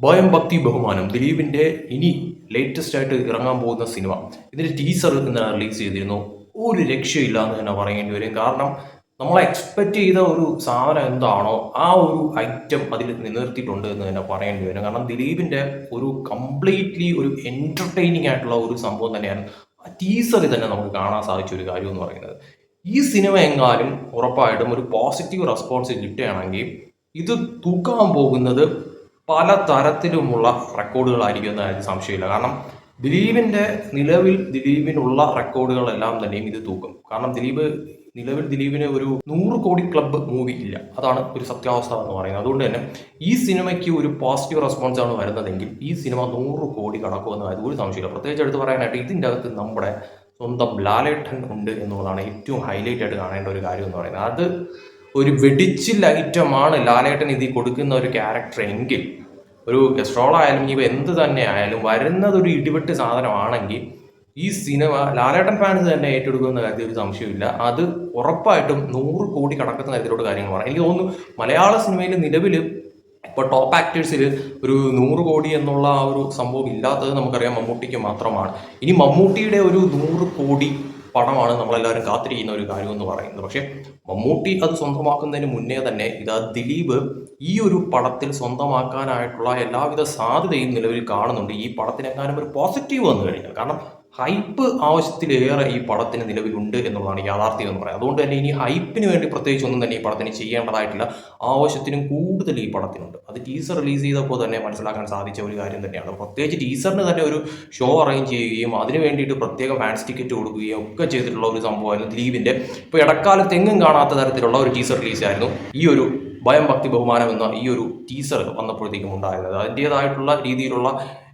ഭയം ഭക്തി ബഹുമാനം. ദിലീപിന്റെ ഇനി ലേറ്റസ്റ്റ് ആയിട്ട് ഇറങ്ങാൻ പോകുന്ന സിനിമ. ഇതിന്റെ ടീസർ ഇന്നലെ റിലീസ് ചെയ്തിരുന്നു. ഒരു രക്ഷയില്ല എന്ന് തന്നെ പറയേണ്ടി വരും. കാരണം നമ്മൾ എക്സ്പെക്ട് ചെയ്ത ഒരു സാധനം എന്താണോ ആ ഒരു ഐറ്റം അതിൽ നിലനിർത്തിയിട്ടുണ്ട് എന്ന് തന്നെ പറയേണ്ടി വരും. കാരണം ദിലീപിന്റെ ഒരു കംപ്ലീറ്റ്ലി ഒരു എന്റർടൈനിങ് ആയിട്ടുള്ള ഒരു സംഭവം തന്നെയാണ് ആ ടീസറിൽ തന്നെ നമുക്ക് കാണാൻ സാധിച്ച ഒരു കാര്യം എന്ന് പറയുന്നത്. ഈ സിനിമ എങ്ങാനും ഉറപ്പായിട്ടും ഒരു പോസിറ്റീവ് റെസ്പോൺസ് കിട്ടുകയാണെങ്കിൽ ഇത് തൂക്കാൻ പോകുന്നത് പല തരത്തിലുമുള്ള റെക്കോർഡുകളായിരിക്കും എന്ന് സംശയമില്ല. കാരണം ദിലീപിന്റെ നിലവിൽ ദിലീപിനുള്ള റെക്കോർഡുകളെല്ലാം തന്നെയും ഇത് തൂക്കും. കാരണം ദിലീപ് നിലവിൽ ദിലീപിന് ഒരു നൂറ് കോടി ക്ലബ്ബ് മൂവി ഇല്ല. അതാണ് ഒരു സത്യാവസ്ഥ എന്ന് പറയുന്നത്. അതുകൊണ്ട് തന്നെ ഈ സിനിമയ്ക്ക് ഒരു പോസിറ്റീവ് റെസ്പോൺസ് ആണ് വരുന്നതെങ്കിൽ ഈ സിനിമ നൂറ് കോടി കടക്കുമെന്ന ഒരു സംശയമില്ല. പ്രത്യേകിച്ച് എടുത്ത് പറയാനായിട്ട് ഇതിന്റെ അകത്ത് നമ്മുടെ സ്വന്തം ലാലേട്ടൻ ഉണ്ട് എന്നുള്ളതാണ് ഏറ്റവും ഹൈലൈറ്റ് ആയിട്ട് കാണേണ്ട ഒരു കാര്യം എന്ന് പറയുന്നത്. അത് ഒരു വെടിച്ചിൽ ഐറ്റമാണ് ലാലേട്ടൻ ഇതിൽ കൊടുക്കുന്ന ഒരു ക്യാരക്ടർ എങ്കിൽ. ഒരു ഗസ്ട്രോൾ ആയാലും ഇനി എന്ത് തന്നെ ആയാലും വരുന്നത് ഒരു ഇടിവെട്ട് സാധനമാണെങ്കിൽ ഈ സിനിമ ലാലേട്ടൻ ഫാൻസ് തന്നെ ഏറ്റെടുക്കുന്ന കാര്യത്തിൽ ഒരു സംശയമില്ല അത് ഉറപ്പായിട്ടും നൂറ് കോടി കടക്കുന്ന കാര്യങ്ങൾ കാര്യങ്ങളാണ് എനിക്ക് തോന്നുന്നു മലയാള സിനിമയിൽ നിലവിൽ ഇപ്പോൾ ടോപ്പ് ആക്ടേഴ്സിൽ ഒരു നൂറ് കോടി എന്നുള്ള ആ ഒരു സംഭവം ഇല്ലാത്തത് നമുക്കറിയാം മമ്മൂട്ടിക്ക് മാത്രമാണ്. ഇനി മമ്മൂട്ടിയുടെ ഒരു നൂറ് കോടി പടമാണ് നമ്മളെല്ലാവരും കാത്തിരിക്കുന്ന ഒരു കാര്യം എന്ന് പറയുന്നത്. പക്ഷേ മമ്മൂട്ടി അത് സ്വന്തമാക്കുന്നതിന് മുന്നേ തന്നെ ഇതാ ദിലീപ് ഈ ഒരു പടത്തിൽ സ്വന്തമാക്കാനായിട്ടുള്ള എല്ലാവിധ സാധ്യതയും നിലവിൽ കാണുന്നുണ്ട്. ഈ പടത്തിനെക്കാളും ഒരു പോസിറ്റീവ് വന്നു കഴിഞ്ഞാൽ. കാരണം ഹൈപ്പ് ആവശ്യത്തിലേറെ ഈ പടത്തിന് നിലവിലുണ്ട് എന്നുള്ളതാണ് യാഥാർത്ഥ്യം എന്ന് പറയുന്നത് അതുകൊണ്ട് തന്നെ ഇനി ഹൈപ്പിന് വേണ്ടി പ്രത്യേകിച്ച് ഒന്നും തന്നെ ഈ പടത്തിന് ചെയ്യേണ്ടതായിട്ടില്ല. ആവശ്യത്തിനും കൂടുതൽ ഈ പടത്തിനുണ്ട്. അത് ടീസർ റിലീസ് ചെയ്തപ്പോൾ തന്നെ മനസ്സിലാക്കാൻ സാധിച്ച ഒരു കാര്യം തന്നെയാണ്. പ്രത്യേകിച്ച് ടീസറിന് തന്നെ ഒരു ഷോ അറേഞ്ച് ചെയ്യുകയും അതിന് വേണ്ടിയിട്ട് പ്രത്യേകം ഫാൻസ് ടിക്കറ്റ് കൊടുക്കുകയും ഒക്കെ ചെയ്തിട്ടുള്ള ഒരു സംഭവമായിരുന്നു ദിലീപിന്റെ. ഇപ്പോൾ ഇടക്കാലത്ത് എങ്ങും കാണാത്ത തരത്തിലുള്ള ഒരു ടീസർ റിലീസ് ആയിരുന്നു ഈ ഒരു ഭയം ഭക്തി ബഹുമാനം എന്ന ഈ ഒരു ടീസർ വന്നപ്പോഴത്തേക്കും ഉണ്ടായിരുന്നത്. അതിന്റേതായിട്ടുള്ള രീതിയിലുള്ള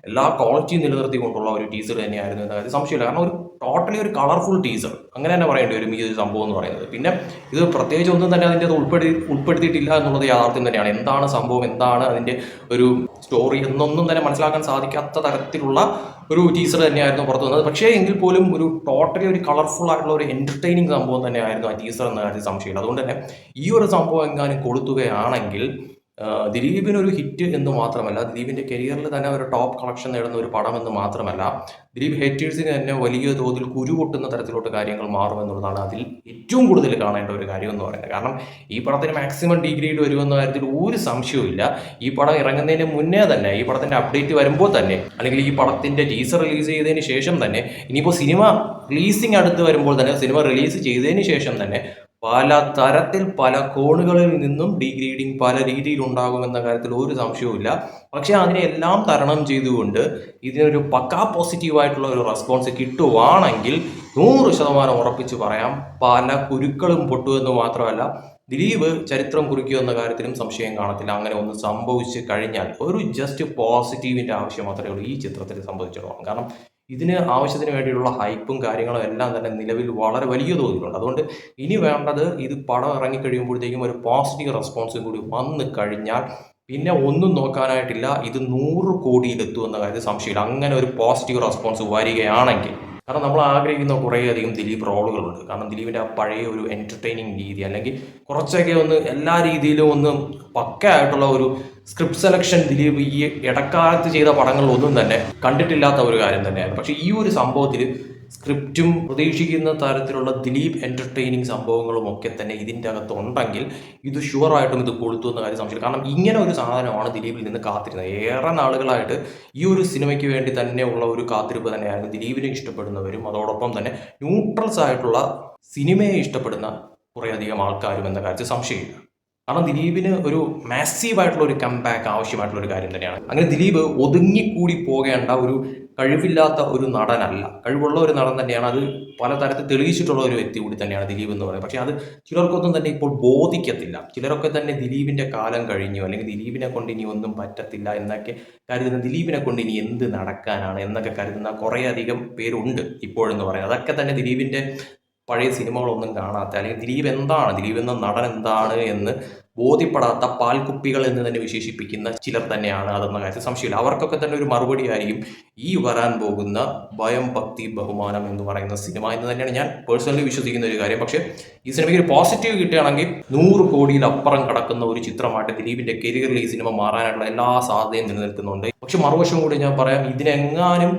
എല്ലാ ക്വാളിറ്റിയും നിലനിർത്തിക്കൊണ്ടുള്ള ഒരു ടീസർ തന്നെയായിരുന്നു എന്ന കാര്യം സംശയമില്ല. കാരണം ഒരു ടോട്ടലി ഒരു കളർഫുൾ ടീസർ അങ്ങനെ തന്നെ പറയേണ്ടി വരും ഈ ഒരു സംഭവം എന്ന് പറയുന്നത്. പിന്നെ ഇത് പ്രത്യേകിച്ച് ഒന്നും തന്നെ അതിന്റെ അത് ഉൾപ്പെടുത്തി ഉൾപ്പെടുത്തിയിട്ടില്ല എന്നുള്ളത് യാഥാർത്ഥ്യം തന്നെയാണ്. എന്താണ് സംഭവം? എന്താണ് അതിന്റെ ഒരു സ്റ്റോറി എന്നൊന്നും തന്നെ മനസ്സിലാക്കാൻ സാധിക്കാത്ത തരത്തിലുള്ള ഒരു ടീസർ തന്നെയായിരുന്നു പുറത്തു വന്നത്. പക്ഷേ എങ്കിൽ പോലും ഒരു ടോട്ടലി ഒരു കളർഫുൾ ആയിട്ടുള്ള ഒരു എന്റർടൈനിങ് സംഭവം തന്നെയായിരുന്നു ആ ടീസർ എന്ന കാര്യത്തിൽ സംശയമില്ല. അതുകൊണ്ട് തന്നെ ഈ ഒരു സംഭവം എങ്ങാനും കൊടുത്തുകയാണെങ്കിൽ ആ, ദിലീപിനൊരു ഹിറ്റ് എന്ന് മാത്രമല്ല ദിലീപിന്റെ കരിയറിൽ തന്നെ ഒരു ടോപ്പ് കളക്ഷൻ നേടുന്ന ഒരു പടം എന്ന് മാത്രമല്ല ദിലീപ് ഹേറ്റേഴ്സിന് തന്നെ വലിയ തോതിൽ കുരുപൊട്ടുന്ന തരത്തിലോട്ട് കാര്യങ്ങൾ മാറും എന്നുള്ളതാണ് അതിൽ ഏറ്റവും കൂടുതൽ കാണേണ്ട ഒരു കാര്യം എന്ന് പറയുന്നത്. കാരണം ഈ പടത്തിന് മാക്സിമം ഡിഗ്രേഡ് വരുമെന്ന കാര്യത്തിൽ ഒരു സംശയവും ഇല്ല. ഈ പടം ഇറങ്ങുന്നതിന് മുന്നേ തന്നെ ഈ പടത്തിന്റെ അപ്ഡേറ്റ് വരുമ്പോൾ തന്നെ അല്ലെങ്കിൽ ഈ പടത്തിന്റെ ടീസർ റിലീസ് ചെയ്തതിന് ശേഷം തന്നെ ഇനിയിപ്പോൾ സിനിമ റിലീസിങ് അടുത്ത് വരുമ്പോൾ തന്നെ സിനിമ റിലീസ് ചെയ്തതിന് ശേഷം തന്നെ പല തരത്തിൽ പല കോണുകളിൽ നിന്നും ഡീഗ്രേഡിങ് പല രീതിയിൽ ഉണ്ടാകുമെന്ന കാര്യത്തിൽ ഒരു സംശയവുമില്ല. പക്ഷേ അതിനെല്ലാം തരണം ചെയ്തുകൊണ്ട് ഇതിനൊരു പക്കാ പോസിറ്റീവായിട്ടുള്ള ഒരു റെസ്പോൺസ് കിട്ടുവാണെങ്കിൽ നൂറ് ശതമാനം ഉറപ്പിച്ച് പറയാം പല കുരുക്കളും പൊട്ടുമെന്ന് മാത്രമല്ല ദിലീപ് ചരിത്രം കുറിക്കുക എന്ന കാര്യത്തിലും സംശയം കാണത്തില്ല. അങ്ങനെ ഒന്ന് സംഭവിച്ച് കഴിഞ്ഞാൽ ഒരു ജസ്റ്റ് പോസിറ്റീവിന്റെ ആവശ്യം മാത്രമേ ഉള്ളൂ ഈ ചിത്രത്തിൽ സംഭവിച്ചിടുവാണ് കാരണം ഇതിന് ആവശ്യത്തിന് വേണ്ടിയുള്ള ഹൈപ്പും കാര്യങ്ങളും എല്ലാം തന്നെ നിലവിൽ വളരെ വലിയ തോതിലുണ്ട്. അതുകൊണ്ട് ഇനി വേണ്ടത് ഇത് പടം ഇറങ്ങിക്കഴിയുമ്പോഴത്തേക്കും ഒരു പോസിറ്റീവ് റെസ്പോൺസ് കൂടി വന്നു കഴിഞ്ഞാൽ പിന്നെ ഒന്നും നോക്കാനായിട്ടില്ല. ഇത് നൂറ് കോടിയിലെത്തുമെന്ന കാര്യത്തിൽ സംശയമില്ല. അങ്ങനെ ഒരു പോസിറ്റീവ് റെസ്പോൺസ് വരികയാണെങ്കിൽ കാരണം നമ്മൾ ആഗ്രഹിക്കുന്ന കുറേയധികം ദിലീപ് റോളുകളുണ്ട്. കാരണം ദിലീപിന്റെ ആ പഴയ ഒരു എന്റർടൈനിങ് രീതി അല്ലെങ്കിൽ കുറച്ചൊക്കെ ഒന്ന് എല്ലാ രീതിയിലും ഒന്ന് പക്കയായിട്ടുള്ള ഒരു സ്ക്രിപ്റ്റ് സെലക്ഷൻ ദിലീപ് ഈ ഇടക്കാലത്ത് ചെയ്ത പടങ്ങളിലൊന്നും തന്നെ കണ്ടിട്ടില്ലാത്ത ഒരു കാര്യം തന്നെയാണ്. പക്ഷേ ഈ ഒരു സംഭവത്തിൽ സ്ക്രിപ്റ്റും പ്രതീക്ഷിക്കുന്ന തരത്തിലുള്ള ദിലീപ് എന്റർടൈനിങ് സംഭവങ്ങളും ഒക്കെ തന്നെ ഇതിന്റെ അകത്ത് ഉണ്ടെങ്കിൽ ഇത് ഷുവറായിട്ടും ഇത് കൊളുത്തു എന്ന കാര്യം സംശയം കാരണം ഇങ്ങനെ ഒരു സാധനമാണ് ദിലീപിൽ നിന്ന് കാത്തിരുന്നത്. ഏറെ നാളുകളായിട്ട് ഈ ഒരു സിനിമയ്ക്ക് വേണ്ടി തന്നെയുള്ള ഒരു കാത്തിരിപ്പ് തന്നെയായിരുന്നു ദിലീപിനെ ഇഷ്ടപ്പെടുന്നവരും അതോടൊപ്പം തന്നെ ന്യൂട്രൽസ് ആയിട്ടുള്ള സിനിമയെ ഇഷ്ടപ്പെടുന്ന കുറേയധികം ആൾക്കാരും എന്ന കാര്യത്തിൽ സംശയമില്ല. കാരണം ദിലീപിന് ഒരു മാസീവ് ആയിട്ടുള്ള ഒരു കംബാക്ക് ആവശ്യമായിട്ടുള്ള ഒരു കാര്യം തന്നെയാണ്. അങ്ങനെ ദിലീപ് ഒതുങ്ങിക്കൂടി പോകേണ്ട ഒരു കഴിവില്ലാത്ത ഒരു നടനല്ല. കഴിവുള്ള ഒരു നടൻ തന്നെയാണ്. അത് പലതരത്തിൽ തെളിയിച്ചിട്ടുള്ള ഒരു വ്യക്തി കൂടി തന്നെയാണ് ദിലീപ് എന്ന് പറയുന്നത്. പക്ഷേ അത് ചിലർക്കൊന്നും തന്നെ ഇപ്പോൾ ബോധിക്കത്തില്ല. ചിലരൊക്കെ തന്നെ ദിലീപിന്റെ കാലം കഴിഞ്ഞു അല്ലെങ്കിൽ ദിലീപിനെ കൊണ്ട് ഇനി ഒന്നും പറ്റത്തില്ല എന്നൊക്കെ കരുതുന്ന ദിലീപിനെ കൊണ്ട് ഇനി എന്ത് നടക്കാനാണ് എന്നൊക്കെ കരുതുന്ന കുറേയധികം പേരുണ്ട് ഇപ്പോഴെന്ന് പറയുന്നത് അതൊക്കെ തന്നെ ദിലീപിന്റെ പഴയ സിനിമകളൊന്നും കാണാത്ത അല്ലെങ്കിൽ ദിലീപ് എന്താണ്? ദിലീപ് എന്ന നടൻ എന്താണ് എന്ന് ബോധ്യപ്പെടാത്ത പാൽക്കുപ്പികൾ എന്ന് തന്നെ വിശേഷിപ്പിക്കുന്ന ചിലർ തന്നെയാണ് അതെന്ന കാര്യത്തിൽ സംശയമില്ല. അവർക്കൊക്കെ തന്നെ ഒരു മറുപടി ആയിരിക്കും ഈ വരാൻ പോകുന്ന ഭയം ഭക്തി ബഹുമാനം എന്ന് പറയുന്ന സിനിമ എന്ന് തന്നെയാണ് ഞാൻ പേഴ്സണലി വിശ്വസിക്കുന്ന ഒരു കാര്യം. പക്ഷേ ഈ സിനിമയ്ക്ക് ഒരു പോസിറ്റീവ് കിട്ടുകയാണെങ്കിൽ നൂറ് കോടിയിലപ്പുറം കടക്കുന്ന ഒരു ചിത്രമായിട്ട് ദിലീപിന്റെ കരിയറിൽ ഈ സിനിമ മാറാനായിട്ടുള്ള എല്ലാ സാധ്യതയും നിലനിൽക്കുന്നുണ്ട്. പക്ഷെ മറുവശം കൂടി ഞാൻ പറയാം ഇതിനെങ്ങാനും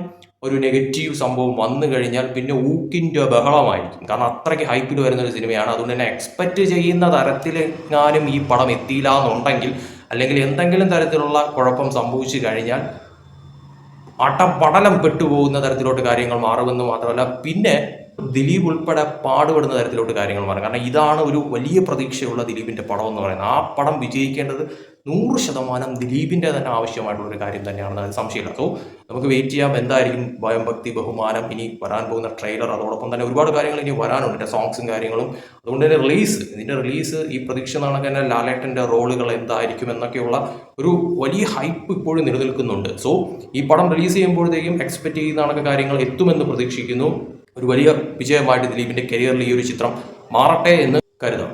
ഒരു നെഗറ്റീവ് സംഭവം വന്നു കഴിഞ്ഞാൽ പിന്നെ ഊക്കിന്റെ ബഹളമായിരിക്കും. കാരണം അത്രയ്ക്ക് ഹൈപ്പിൽ വരുന്ന ഒരു സിനിമയാണ്. അതുകൊണ്ട് തന്നെ എക്സ്പെക്റ്റ് ചെയ്യുന്ന തരത്തിലെങ്ങാനും ഈ പടം എത്തിയില്ല എന്നുണ്ടെങ്കിൽ അല്ലെങ്കിൽ എന്തെങ്കിലും തരത്തിലുള്ള കുഴപ്പം സംഭവിച്ചു കഴിഞ്ഞാൽ അട്ടപടലം പെട്ടുപോകുന്ന തരത്തിലോട്ട് കാര്യങ്ങൾ മാറുമെന്ന് മാത്രമല്ല. പിന്നെ ദിലീപ് ഉൾപ്പെടെ പാടുപെടുന്ന തരത്തിലോട്ട് കാര്യങ്ങൾ മാറും. കാരണം ഇതാണ് ഒരു വലിയ പ്രതീക്ഷയുള്ള ദിലീപിന്റെ പടം എന്ന് പറയുന്നത്. ആ പടം വിജയിക്കേണ്ടത് നൂറ് ശതമാനം ദിലീപിന്റെ തന്നെ ആവശ്യമായിട്ടുള്ള ഒരു കാര്യം തന്നെയാണെന്ന് അത് സംശയമില്ല. സോ നമുക്ക് വെയിറ്റ് ചെയ്യാം. എന്തായിരിക്കും ഭയം ഭക്തി ബഹുമാനം? ഇനി വരാൻ പോകുന്ന ട്രെയിലർ അതോടൊപ്പം തന്നെ ഒരുപാട് കാര്യങ്ങൾ ഇനി വരാനുണ്ട്. സോങ്സും കാര്യങ്ങളും. അതുകൊണ്ട് തന്നെ റിലീസ് ഇതിന്റെ റിലീസ് ഈ പ്രതീക്ഷ കണക്ക് തന്നെ ലാലേട്ടന്റെ റോളുകൾ എന്തായിരിക്കും എന്നൊക്കെയുള്ള ഒരു വലിയ ഹൈപ്പ് ഇപ്പോഴും നിലനിൽക്കുന്നുണ്ട്. സോ ഈ പടം റിലീസ് ചെയ്യുമ്പോഴത്തേക്കും എക്സ്പെക്ട് ചെയ്യുന്ന കണക്ക് കാര്യങ്ങൾ എത്തുമെന്ന് പ്രതീക്ഷിക്കുന്നു. ഒരു വലിയ വിജയമായിട്ട് ദിലീപിന്റെ കരിയറിൽ ഈ ഒരു ചിത്രം മാറട്ടെ എന്ന് കരുതാം.